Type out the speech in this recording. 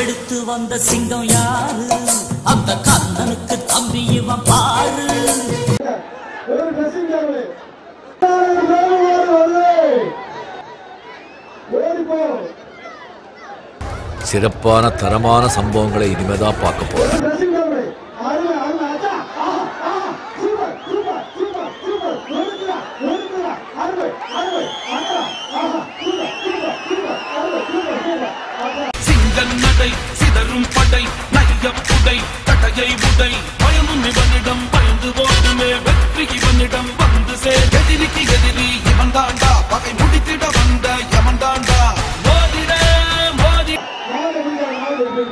வந்த சிங்கம் யாரு? அந்த கண்ணனுக்கு தம்பி இவன் பாரு. சிறப்பான தரமான சம்பவங்களை இனிமேதான் பார்க்க போறேன் பெரும் படை நைய புடை தடையை உடை பயமும் இவனிடம் பயந்து போதுமே வெற்றி இவனிடம் வந்து சேர். எதிரிக்கு எதிரி இவன் தாண்டா பகை முடித்திட வந்த எவன் தாண்டா மோதிட மோதி நாலு